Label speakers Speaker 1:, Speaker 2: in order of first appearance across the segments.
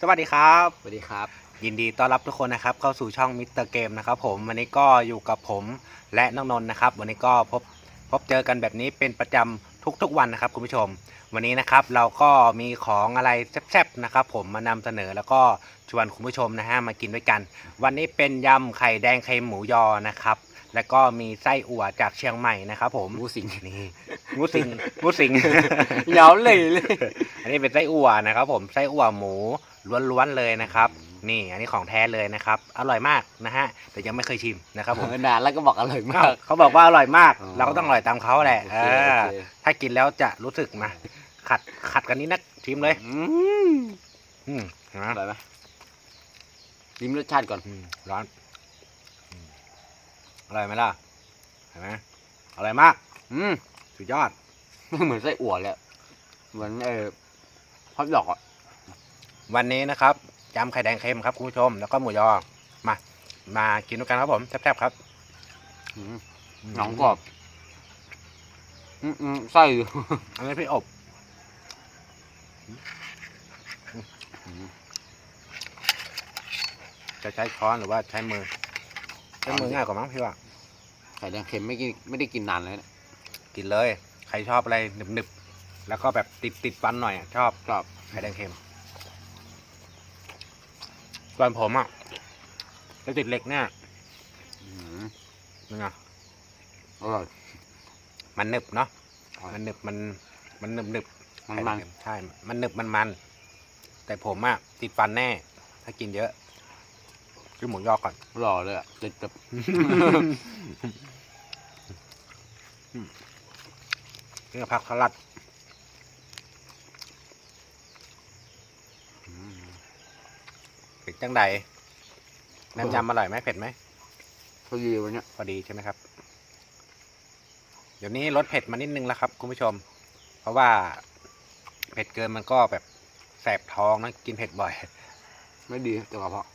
Speaker 1: สวัสดีครับ
Speaker 2: สวัสดีครับ
Speaker 1: ยินดีต้อนรับทุกคนนะครับ เข้าสู่ช่องมิสเตอร์เกมนะครับผมวันนี้ก็อยู่กับผมและน้องนนท์นะครับ วันนี้ก็พบพบเจอกันแบบนี้เป็นประจำทุกๆวันนะครับคุณผู้ชม วันนี้นะครับเราก็มีของอะไรแซ่บๆนะครับ ผมมานำเสนอแล้วก็ชวนคุณผู้ชมนะฮะมากินด้วยกัน วันนี้เป็นยำไข่แดงไข่หมูยอนะครับ แล้วก็มีไส้อั่วจากเชียงใหม่นะครับ ผม
Speaker 2: งูสิง
Speaker 1: นี่งูสิงงูสิง
Speaker 2: เหยาเลยเลย
Speaker 1: อันนี้เป็นไส้อั่วนะครับผมไส้อั่วหมู ล้วนๆเลยนะครับ นี่อันนี้ของแท้เลยนะครับ อร่อยมากนะฮะแต่ยังไม่เคยชิมนะครับผม
Speaker 2: นานแล้วก็บอกอร่อยมาก
Speaker 1: เขาบอกว่าอร่อยมาก
Speaker 2: อ๋อ
Speaker 1: เราก็ต้องอร่อยตามเขาแหละ
Speaker 2: โอ
Speaker 1: เอ
Speaker 2: เค
Speaker 1: อ
Speaker 2: โอเค
Speaker 1: ถ้ากินแล้วจะรู้สึกมาขัดขัดกันนิดนักชิมเลย
Speaker 2: อืม
Speaker 1: อืมเห็นไหม
Speaker 2: อร่อยไหมลิ้มรสชาติก่อน
Speaker 1: อืมร้อนอืมอร่อยไหมล่ะเห็นไหมอร่อยมาก
Speaker 2: อืม
Speaker 1: สุดยอด
Speaker 2: เหมือนไส้อั่วเลยอะเหมือนเออฮอทดอกอะ
Speaker 1: วันนี้นะครับยำไข่แดงเค็มครับคุณผู้ชม แล้วก็หมูยอ มา มากินด้วยกันครับผมแซ่บๆครับ
Speaker 2: อืมหนองกรอบอืมอืมไส้อยู่
Speaker 1: อันนี้พี่อบ
Speaker 2: อืม
Speaker 1: จะใช้ช้อนหรือว่าใช้มือใช้มือง่ายกว่ามั้งพี่ว่า
Speaker 2: ไข่แดงเค็มไม่กินไม่ได้กินนานเลยนะ
Speaker 1: กินเลย ใครชอบอะไรหนึบๆแล้วก็แบบติดติดฟันหน่อยอะชอบ
Speaker 2: กรอบ
Speaker 1: ไข่แดงเค็ม ส่วนผมอะจะติดเหล็กเนี่ย
Speaker 2: อืม
Speaker 1: นี่ไง
Speaker 2: อร่อย
Speaker 1: มันหนึบเนาะ
Speaker 2: อร่อย
Speaker 1: มันหนึบมัน มันหนึบหนึบ
Speaker 2: มัน
Speaker 1: ไข่แด
Speaker 2: มั
Speaker 1: ง
Speaker 2: น
Speaker 1: เค็ใช่ มันหนึบมันมัน แต่ผมอะติดฟันแน่ ถ้ากินเยอะคือหมูยอก่อน
Speaker 2: หล่อเลยอะจะจะ
Speaker 1: นี่ก็ผักสลัด
Speaker 2: อืม
Speaker 1: เป็น จังใดน้ำยำอร่อยไหมเผ็ดไหม
Speaker 2: พอดีวันเนี้ย
Speaker 1: พอดีใช่ไหมครับ เดี๋ยวนี้ลดเผ็ดมานิดนึงแล้วครับ คุณผู้ชม เพราะว่าเผ็ดเกินมันก็แบบแสบท้องนะกินเผ็ดบ่อย
Speaker 2: ไม่ดีต่อกระเพาะ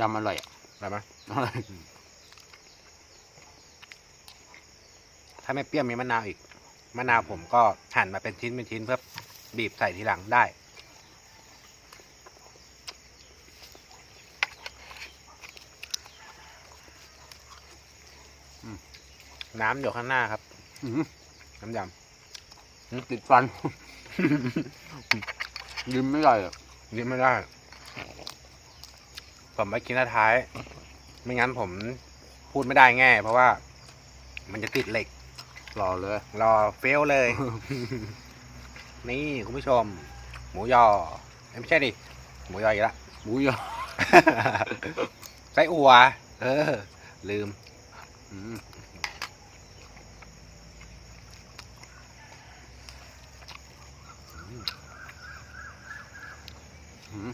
Speaker 2: ยำอร่อยอะ
Speaker 1: ได้ไหม
Speaker 2: อร่อย
Speaker 1: ถ้าไม่เปรี้ยวมีมะนาวอีก มะนาวผมก็หั่นมาเป็นชิ้นเป็นชิ้นเพื่อบีบใส่ทีหลังได้ น้ำอยู่ข้างหน้าครับ
Speaker 2: อื้อหือ
Speaker 1: น้ำย
Speaker 2: ติดฟัน ยิ้มไม่ได้อะำ
Speaker 1: ยิ้มไม่ได้ ผมไปกินท้าย ไม่งั้นผมพูดไม่ได้แง่ เพราะว่ามันจะติดเหล็ก
Speaker 2: หล่อเลย
Speaker 1: รอเฟลเลย นี่คุณผู้ชม หมูยอเอ้ยไม่ใช่ดิหมูยออีกละ
Speaker 2: หมูยอ
Speaker 1: ไส้อั่วเออ ลืม
Speaker 2: อืมอืม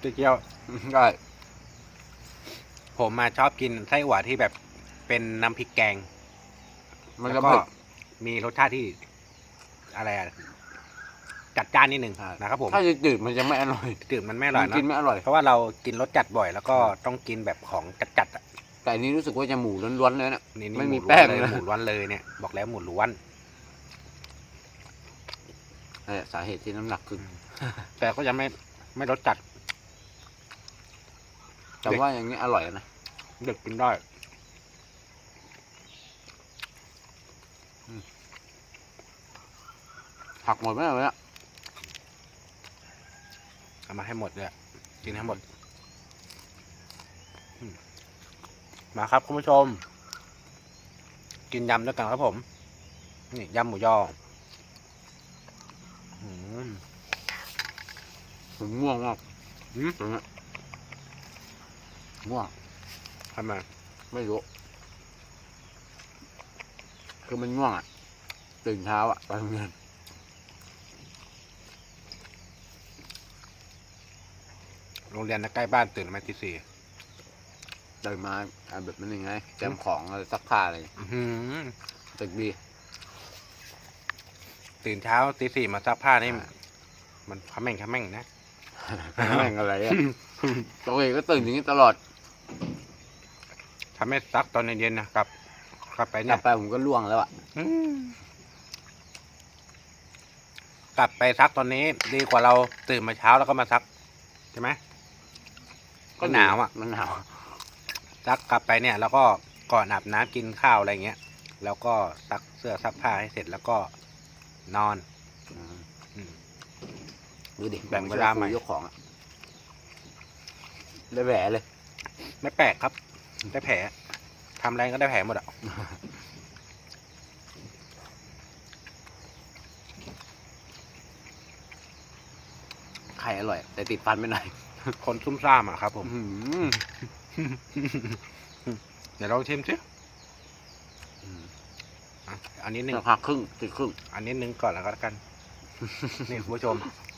Speaker 1: เจียว
Speaker 2: ได้
Speaker 1: ผมมาชอบกินไส้อั่วที่แบบเป็นน้ำพริกแกง
Speaker 2: มัน
Speaker 1: แล้
Speaker 2: จะ
Speaker 1: วก็
Speaker 2: เผ็ด
Speaker 1: มีรสชาติที่อะไรอะจัดจ้านนิดหนึ่ง
Speaker 2: ใช่
Speaker 1: นะครับผม
Speaker 2: ถ้าจะจืดมันจะไม่อร่อย
Speaker 1: จืดมันไม่อร่อย
Speaker 2: มันกิน
Speaker 1: เนอะ
Speaker 2: ไม่อร่อย
Speaker 1: เพราะว่าเรากินรสจัดบ่อย แล้วก็ต้องกินแบบของจัดๆอะ
Speaker 2: แต่อันนี้รู้สึกว่าจะหมูล้วนๆเลยนะ
Speaker 1: นี่นี่
Speaker 2: ไม่มี
Speaker 1: หล้วน
Speaker 2: แป้ง
Speaker 1: เลย
Speaker 2: เลย
Speaker 1: หมูล้วนเลยเนี่ย บอกแล้วหมูล้วน
Speaker 2: นี่นแหละสาเหตุที่น้ำหนักขึ้น
Speaker 1: แต่ก็ยังไม่ไม่รสจัด
Speaker 2: แต่ว่าอย่างนี้อร่อยนะ
Speaker 1: เด็กกินได้
Speaker 2: ผักหมดไหมเลยเนี่ย
Speaker 1: เอามาให้หมดเลยอะกินให้หมดอืมมาครับคุณผู้ชม กินยำด้วยกันครับผม นี่ยำหมูยออืม
Speaker 2: ผมง่วงมาก
Speaker 1: หืม
Speaker 2: ตรงเนี้ยง่วง
Speaker 1: ทำไม
Speaker 2: ไม่รู้ คือมันง่วงอะ ตื่นเช้าอะไปโรงเรียน
Speaker 1: รงเรียนใกล้บ้านตื่นมาตีสี่
Speaker 2: ตื่นมาอะแบบนั้นยังไงแจมของอะไรซักผ้าอะไร
Speaker 1: อื้อหือ
Speaker 2: ตึกดี
Speaker 1: ตื่นเช้าตีสี่มาซักผ้านี่
Speaker 2: อ่า
Speaker 1: มันขม่งขม่งนะ
Speaker 2: แม่งอะไรอะตัวเองก็ตื่นอย่างนี้ตลอด
Speaker 1: ทำให้ซักตอนเย็นๆนะครับกลับไป
Speaker 2: ก
Speaker 1: เนี่
Speaker 2: ลั
Speaker 1: ย
Speaker 2: บไปผมก็ล่วงแล้วอะ
Speaker 1: อืมกลับไปซักตอนนี้ ดีกว่าเราตื่นมาเช้าแล้วก็มาซัก ใช่ไหม ก็หนาวอะ
Speaker 2: มันหนาว
Speaker 1: ซักกลับไปเนี่ย แล้วก็ก่อนอาบน้ำกินข้าวอะไรเงี้ย แล้วก็ซักเสื้อซักผ้าให้เสร็จแล้วก็นอน
Speaker 2: อืม
Speaker 1: อืม
Speaker 2: ดูดิ
Speaker 1: แบ่งเวลาใหม่
Speaker 2: ยกของอะได้แหวะเลย
Speaker 1: ไม่แปลกครับ ได้แผลทำอะไรก็ได้แผลหมดอะ
Speaker 2: ไข่อร่อย แต่ติดฟันไปหน่อย
Speaker 1: คนซุ่มซ่ามอะครับ ผม
Speaker 2: อื้อหือ
Speaker 1: เดี๋ยวลองชิมสิ
Speaker 2: อืม
Speaker 1: อะอันนี้หนึ่ง
Speaker 2: ราคาครึ่งติดครึ่ง
Speaker 1: อันนี้หนึ่งก่อนแล้วก็แล้วกัน นี่คุณผู้ชม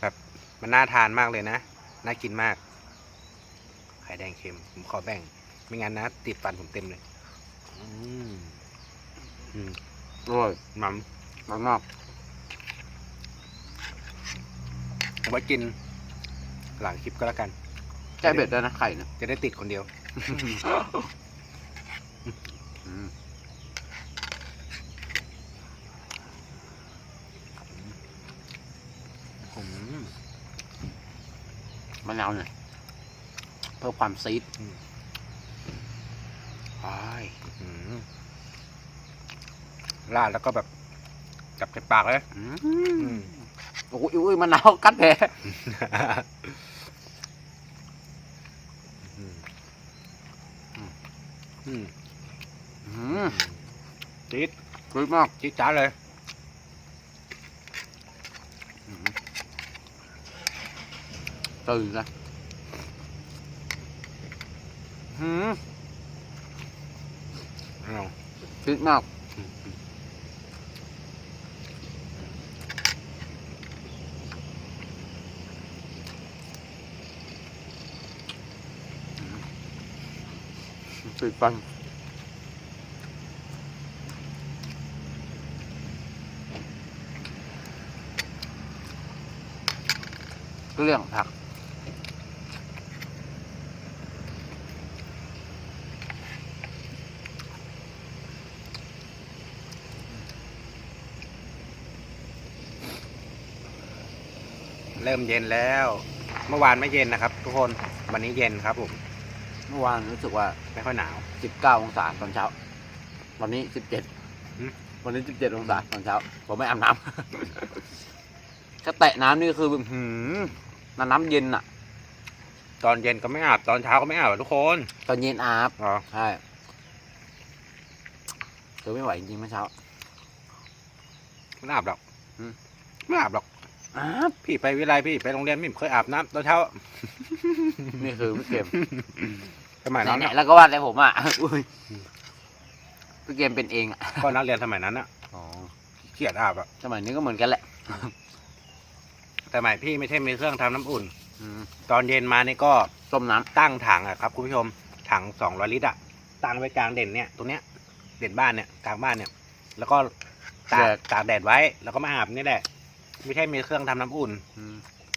Speaker 1: แบบมันน่าทานมากเลยนะ น่ากินมาก ไข่แดงเค็ม ผมขอแบ่ง ไม่งั้นนะ ติดฟันผมเต็มเลย อืมอืม
Speaker 2: อร่อย
Speaker 1: มัม
Speaker 2: มากมาก
Speaker 1: เอาไว้กิน หลังคลิปก็แล้วกัน
Speaker 2: ๆแก้เผ็ดด้วยนะไข่เนี่ย
Speaker 1: จะได้ติดคนเดียว
Speaker 2: อืม
Speaker 1: อืม
Speaker 2: มะนาวหน่อยเพิ่มความซีด
Speaker 1: อ้ายอืมราดแล้วก็แบบจับใส่ปากเลย
Speaker 2: อื
Speaker 1: อื
Speaker 2: ม
Speaker 1: ม
Speaker 2: โอ้ยอุ้ยมะนาวกัดแผล
Speaker 1: อืมอืม
Speaker 2: อืม
Speaker 1: จี๊ด
Speaker 2: กรึบมาก
Speaker 1: จี๊ดจ้าดเลย
Speaker 2: อืมตื่นนะอืม
Speaker 1: เอา
Speaker 2: กรึบมาก ติดฟันเรื่องผัก
Speaker 1: เริ่มเย็นแล้ว เมื่อวานไม่เย็นนะครับ ทุกคน วันนี้เย็นครับผม
Speaker 2: มื่อวานรู้สึกว่า
Speaker 1: ไม่ค่อยหนาว
Speaker 2: สิบเก้าองศาตอนเช้า วันนี้สิบเจ็ด
Speaker 1: หืม
Speaker 2: วันนี้สิบเจ็ดองศาตอนเช้า ผมไม่อาบน้ำ ถ้าแตะน้ำนี่คือแบบหืมน้ำน้ำเย็นอะ
Speaker 1: ตอนเย็นก็ไม่อาบ ตอนเช้าก็ไม่อาบอะทุกคน
Speaker 2: ตอนเย็นอาบ
Speaker 1: อ๋อ
Speaker 2: ใช่เธอไม่ไหวจริงๆเมื่อเช้า
Speaker 1: ไม่อาบหรอก
Speaker 2: อืม
Speaker 1: ไม่อาบหรอก
Speaker 2: อาบ
Speaker 1: พี่ไปวิไลพี่ไปโรงเรียนพี่ไม่เคยอาบน้ำตอนเช้า
Speaker 2: นี่คือพี่เกม
Speaker 1: สมัยนั้น
Speaker 2: เนี่ย
Speaker 1: อะ
Speaker 2: แล้วก็ว่าแต่ผมอะอุ้ยพี่เกมเป็นเองอะ
Speaker 1: ก็นักเรียนสมัยนั้นอะ
Speaker 2: อ๋อ
Speaker 1: เขียดอาบอะ
Speaker 2: สมัยนี้ก็เหมือนกันแหละ
Speaker 1: สมัยพี่ไม่ใช่มีเครื่องทำน้ำอุ่น
Speaker 2: อืม
Speaker 1: ตอนเย็นมานี่ก็
Speaker 2: ต้มน้
Speaker 1: ตั้งถังอะครับคุณผู้ชมถังสองร้อยลิตรอะตั้งไว้กลางเด่นเนี่ยตรงเนี้ยเด่นบ้านเนี่ยกลางบ้านเนี่ย แล้วก็ตากตากแดดไว้แล้วก็มาอาบนี่แหละ ไม่ใช่มีเครื่องทำน้ำอุ่นำ
Speaker 2: อืม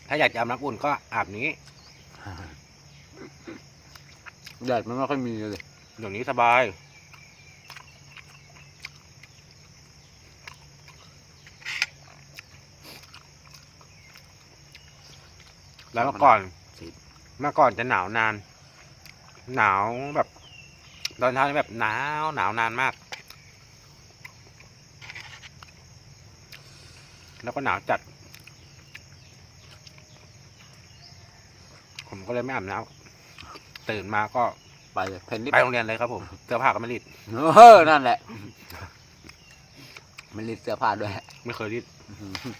Speaker 1: ถ้าอยากจะอาบน้ำอุ่นก็อาบนี้
Speaker 2: แดดมันไม่ค่อยมีเลย
Speaker 1: เดี๋ยวนี้สบาย แล้วเมื่อก่อน เมื่อก่อนจะหนาวนาน หนาวแบบ ตอนเช้านี่แบบหนาวหนาวนานมาก แล้วก็หนาวจัด ผมก็เลยไม่อาบน้ำ ตื่นมาก็
Speaker 2: ไปเลยเพนนิด
Speaker 1: ไปโรงเรียนเลยครับผมเสื้อผ้าก็ไม่รีด
Speaker 2: เออนั่นแหละมันรีดเสื้อผ้าด้วย
Speaker 1: ไม่เคยรีด
Speaker 2: อื้อหือ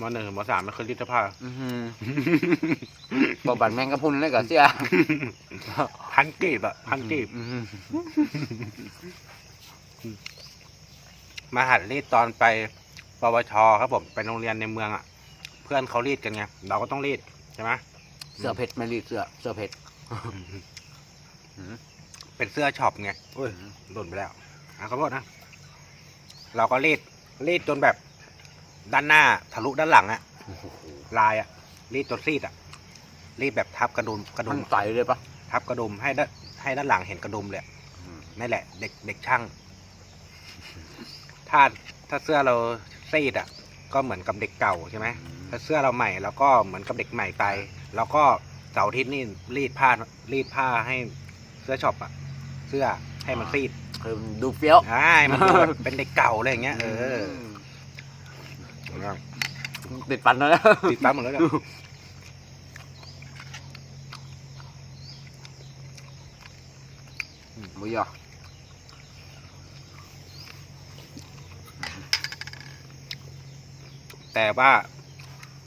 Speaker 1: มหนึ่งถึงมสามไม่เคยรีดเสื้อผ้า
Speaker 2: อื้อหือบอกบัตรแมงกะพรุนเลยกับเสื้อ
Speaker 1: พันกีบอะพันกีบ
Speaker 2: อื้อหือ
Speaker 1: มาหัดรีดตอนไปปวชครับผมไปโรงเรียนในเมืองอะเพื่อนเขารีดกันไงเราก็ต้องรีดใช่ไหม
Speaker 2: เสื้อเพชรไม่รีดเสื้อเสื้อเพชรอืม
Speaker 1: เป็นเสื้อช็อปไงอุ้ยหล่นไปแล้วอะขอโทษนะ เราก็รีดรีดจนแบบ ด้านหน้าทะลุด้านหลังอะ
Speaker 2: โอ้โห
Speaker 1: ลายอะรีดจนซีดอะรีดแบบทับกระดุมกระดุ
Speaker 2: มัน
Speaker 1: ม
Speaker 2: ใสเลยปะ
Speaker 1: ทับกระดุมให้ด้านให้ด้านหลังเห็นกระดุมเลยอะ
Speaker 2: อืม
Speaker 1: นั่นแหละ เด็กเด็กช่าง ถ้าถ้าเสื้อเราซีดอะก็เหมือนกับเด็กเก่าใช่ไหม ถ้าเสื้อเราใหม่แล้วก็เหมือนกับเด็กใหม่ไปแล้วก็ เสาร์อาทิตย์นี่รีดผ้ารีดผ้าให้เสื้อช็อปอะเสื้อให้มันซีด
Speaker 2: คือดูเฟี้ยว
Speaker 1: อ่าให้มันดูแบบเป็นเด็กเก่าอะไรอย่างเงี้ยเออ
Speaker 2: ติดฟันแล้วนะ
Speaker 1: ติดตามหมดแล้วเนี่ย
Speaker 2: หมูยอ
Speaker 1: แต่ว่า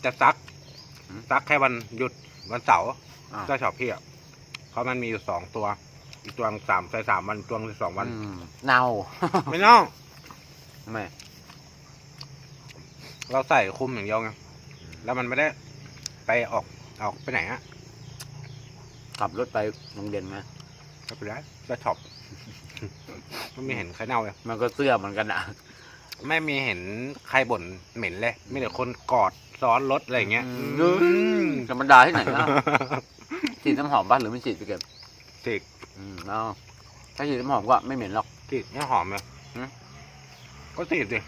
Speaker 1: จะซักซักแค่วันหยุด วันเสาร์
Speaker 2: อ่า
Speaker 1: เสื้อช็อปพี่อะเพราะมันมีอยู่สองตัว อีกตัวสามใส่สามวันตัวสองวัน
Speaker 2: อืมเน่า
Speaker 1: ไม่น้อง
Speaker 2: ไม่
Speaker 1: เราใส่คุมอย่างเดียวไงแล้วมันไม่ได้ไปออกออกไปไหนฮะ
Speaker 2: ขับรถไปโรงเรียนไหม
Speaker 1: ก็ไปได้ก็ช็อป ไม่มีเห็นใครเน่าเลย
Speaker 2: มันก็เสื้อเหมือนกันอะ
Speaker 1: ไม่มีเห็นใครบ่นเหม็นเลยมีแต่คนกอด ซ้อนรถอะไรอย่างเงี้ย
Speaker 2: อืม
Speaker 1: อืม
Speaker 2: ธรรมดาที่ไหนนะฉีดน้ำหอมบ้านหรือไม่ฉีดไปเก็บ
Speaker 1: จิก
Speaker 2: อืมเอาถ้าฉีดน้ำหอมก็ไม่เหม็นหรอก
Speaker 1: จิกเนี่ยหอมเลย
Speaker 2: หืม
Speaker 1: ก็ติดดิ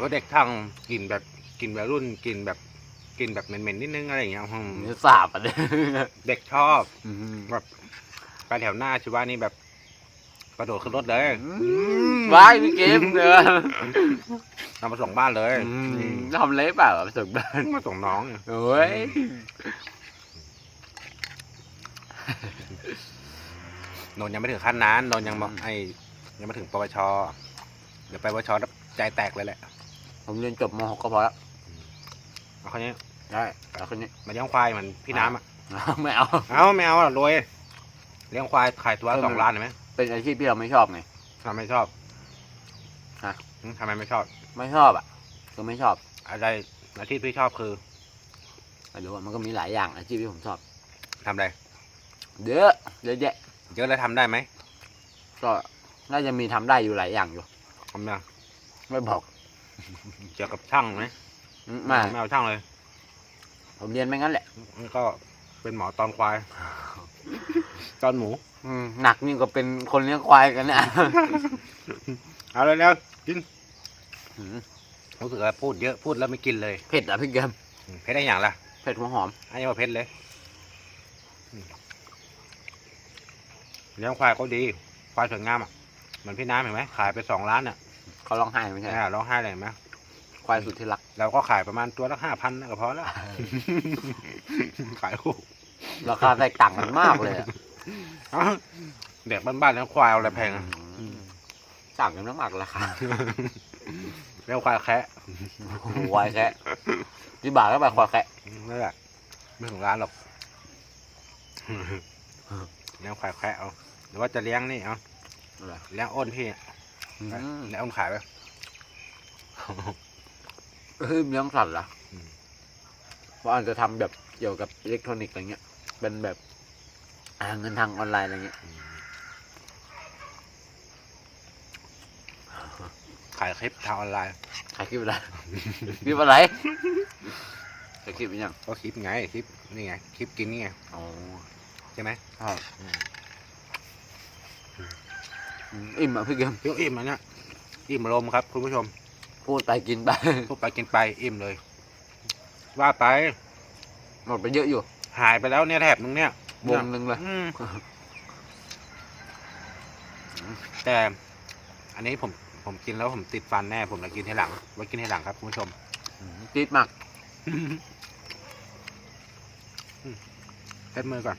Speaker 1: ว่าเด็กทางกลิ่นแบบกลิ่นวัยรุ่นกลิ่นแบบกลิ่นแบบเหม็นๆนิดนึงอะไรอย่างเงี้ยอืม
Speaker 2: เนื้อสาบอะเนี่ย
Speaker 1: เด็กชอบ
Speaker 2: อืม
Speaker 1: แบบไปแถวหน้าชิวานี่แบบ กระโดดขึ้นรถเลย
Speaker 2: ว้ายพี่เกมเนื้อ
Speaker 1: เอามาส่งบ้านเลย
Speaker 2: ทำเละเปล่าไปส่งบ้าน
Speaker 1: มาส่งน้องเนี่ย
Speaker 2: โอ้ย
Speaker 1: นนท์ยังไม่ถึงขั้นนั้นนนท์ยังบอกไอ้ยังไม่ถึงปวชเดี๋ยวไปปวชแล้วใจแตกเลยแหละ
Speaker 2: ผมเรียนจบม .6 ก็พอแล้ว
Speaker 1: เอาคนนี้
Speaker 2: ได้เอาคนนี้
Speaker 1: มาเลี้ยงควายเหมือนพี่น้ำอะ
Speaker 2: ไม่เอา
Speaker 1: เอาไม่เอาหรอกรวยเลี้ยงควายขายตัวละ
Speaker 2: เออ
Speaker 1: สองล้านเห็นไหม
Speaker 2: เป็นอาชีพที่เราไม่ชอบไง
Speaker 1: ทำไมชอบ
Speaker 2: ฮะ
Speaker 1: หึทำไมไม่ชอบ
Speaker 2: ไม่ชอบอะคือไม่ชอบ
Speaker 1: อะไรอาชีพที่ชอบคือ
Speaker 2: ไม่รู้ว่ามันก็มีหลายอย่างอาชีพที่ผมชอบ
Speaker 1: ทำอะไร
Speaker 2: เยอะเยอะแยะ
Speaker 1: เยอะแล้วทำได้ไหม
Speaker 2: ก็น่าจะมีทำได้อยู่หลายอย่างอยู่
Speaker 1: ทำยัง
Speaker 2: ไม่บอก
Speaker 1: เกี่ยวกับช่างไหม
Speaker 2: อืมไม่
Speaker 1: ไม่เอาช่างเลย
Speaker 2: ผมเรียนไม่งั้นแหละ
Speaker 1: มันก็เป็นหมอตอนควาย ตอนหมู
Speaker 2: อืมหนักยิ่งกว่าเป็นคนเลี้ยงควายกันเนี่ย
Speaker 1: เอาเลยแล้วกิน
Speaker 2: อืม
Speaker 1: รู้สึกว่าพูดเยอะพูดแล้วไม่กินเลย
Speaker 2: เผ็ดอะพี่เกม
Speaker 1: อืมเพชรได้อย่างละ
Speaker 2: เผ็ดหัวหอม
Speaker 1: อันนี้มาเพชรเลยอืมเลี้ยงควายก็ดี ควายสวยงามอะเหมือนพี่น้ำเห็นไหมขายไปสองล้านอะ
Speaker 2: เขาร้องไห้ไม่ใช่
Speaker 1: ใช่ร้องไห้เลยเห็นไหม
Speaker 2: ควายสุดที่รัก
Speaker 1: เราก็ขายประมาณตัวละห้าพันก็พอแล้ว ขายคู่
Speaker 2: ราคาแตกต่างกันมากเลยอะ
Speaker 1: เอ้าเด็กบ้านๆแล้วควายเอาอะไรแพงอะ
Speaker 2: อืมต่างกันมากๆราคา
Speaker 1: เลี้ยงควายแคะ
Speaker 2: ควายแคะที่บาทก็ไปควายแคะ
Speaker 1: นั่นแหละไม่ถึงร้านหรอกเลี้ยงควายแคะเอาหรือว่าจะเลี้ยงนี่เอาเลี้ยงอ้นพี่
Speaker 2: อืม
Speaker 1: เลี้ยงอ้นขายไป
Speaker 2: เฮ้ยเลี้ยงสัตว์เหรอ
Speaker 1: อืม
Speaker 2: ว่าอาจจะทำแบบเกี่ยวกับอิเล็กทรอนิกส์อะไรเงี้ย เป็นแบบอ่าเงินทางออนไลน์อะไรเงี้ย
Speaker 1: ขายคลิปทางออนไลน์
Speaker 2: ถ่ายคลิปอะไร คลิปอะไรถ่ายคลิปอีกยัง
Speaker 1: ก็คลิปไงคลิปนี่ไงคลิปกินนี่ไง
Speaker 2: อ๋อ
Speaker 1: ใช่ไหม
Speaker 2: ใช่อืมอิ่มอะพี่เกม
Speaker 1: เปรี้ยวอิ่มอันเนี้ยอิ่มลมครับคุณผู้ชม
Speaker 2: พูดไปกินไป
Speaker 1: พูดไปกินไปอิ่มเลย ว่าไป
Speaker 2: หมดไปเยอะอยู่
Speaker 1: หายไปแล้วเนี่ยแถบนึงเนี่ยว
Speaker 2: งหนึ่งเลย
Speaker 1: อืมแต่ อันนี้ผมผมกินแล้วผมติดฟันแน่ ผมจะกินให้หลังไว้กินให้หลังครับคุณผู้ชม
Speaker 2: อืมจี๊ดมาก
Speaker 1: เช็ดมือก่อน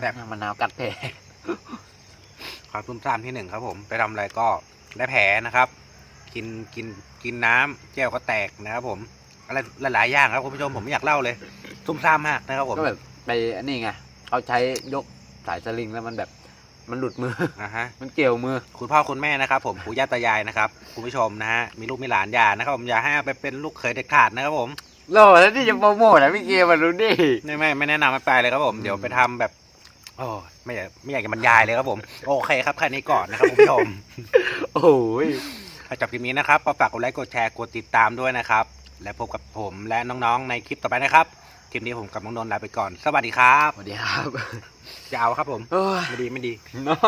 Speaker 1: แบบ
Speaker 2: มะนาวกัดแผล
Speaker 1: ความตุ้มซ่ามที่หนึ่งครับ ผมไปทำอะไรก็ได้แผลนะครับ กินกินกินน้ำแก้วก็แตกนะครับผม อะไรหลายๆอย่างครับคุณผู้ชมผมไม่อยากเล่าเลยตุ้มซ่ามมากนะครับผม
Speaker 2: ก็แบบไปอันนี้ไงเขาใช้ยกสายสลิงแล้วมันแบบมันหลุดมือ
Speaker 1: นะฮะ
Speaker 2: มันเกี่ยวมือ
Speaker 1: คุณพ่อคุณแม่นะครับ ผมปู่ย่าตายายนะครับคุณผู้ชมนะฮะมีลูกมีหลานอย่านะครับผมอย่าให้เอาไปเป็นลูกเขยเด็ดขาดนะครับผม
Speaker 2: โลแล้วที่จะโปรโมทนะพี่เกมมาดูดิ
Speaker 1: ไม่ไม่ไม่แนะนำไม่ไปเลยครับผม
Speaker 2: อืม
Speaker 1: เดี๋ยวไปทำแบบโอ้ไม่อยากไม่อยากจะบรรยายเลยครับผม โอเคครับแค่นี้ก่อนนะครับคุณผู้ชม
Speaker 2: โอ้ย
Speaker 1: ถ้าจบคลิปนี้นะครับก็ฝากกดไลค์กดแชร์กดติดตามด้วยนะครับ และพบกับผมและน้องๆในคลิปต่อไปนะครับ คลิปนี้ผมกับน้องนนท์ลาไปก่อน สวัสดีครับ
Speaker 2: สวัสดีครับ
Speaker 1: จะเอาครับผม
Speaker 2: โอ้ย
Speaker 1: ไม่ดีไม่ดี
Speaker 2: เนาะ